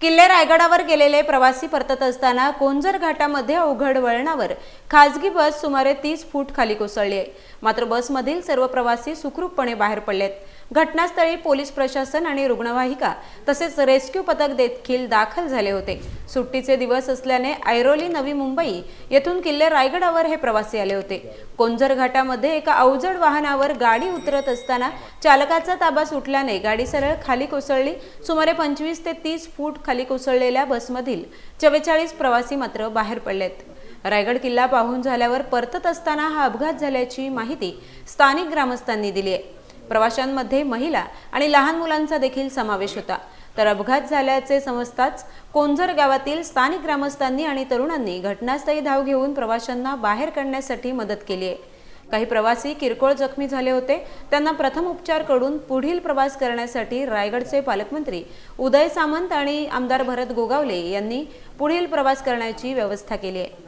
किल्ले रायगडावर गेलेले प्रवासी परतत असताना कोंजर घाटामध्ये अवघड वळणावर खाजगी बस सुमारे तीस फूट खाली कोसळली आहे. मात्र बसमधील सर्व प्रवासी सुखरूपपणे बाहेर पडलेत. घटनास्थळी पोलीस प्रशासन आणि रुग्णवाहिका तसेच रेस्क्यू पथक देखील दाखल झाले होते. सुट्टीचे दिवस असल्याने ऐरोली नवी मुंबई येथून किल्ले रायगडावर हे प्रवासी आले होते. कोंजर घाटामध्ये एका अवजड वाहनावर गाडी उतरत असताना चालकाचा ताबा सुटल्याने गाडी सरळ खाली कोसळली. सुमारे पंचवीस ते तीस फूट खाली कोसळलेल्या बसमधील चव्वेचाळीस प्रवासी मात्र बाहेर पडलेत. रायगड किल्ला पाहून झाल्यावर परतत असताना हा अपघात झाल्याची माहिती स्थानिक ग्रामस्थांनी दिली आहे. प्रवाशांमध्ये महिला आणि लहान मुलांचा देखील समावेश होता. तर अपघात झाल्याचे समजताच कोंझर गावातील स्थानिक ग्रामस्थांनी आणि तरुणांनी घटनास्थळी धाव घेऊन प्रवाशांना बाहेर काढण्यासाठी मदत केली आहे. काही प्रवासी किरकोळ जखमी झाले होते त्यांना प्रथम उपचार करून पुढील प्रवास करण्यासाठी रायगडचे पालकमंत्री उदय सामंत आणि आमदार भरत गोगावले यांनी पुढील प्रवास करण्याची व्यवस्था केली आहे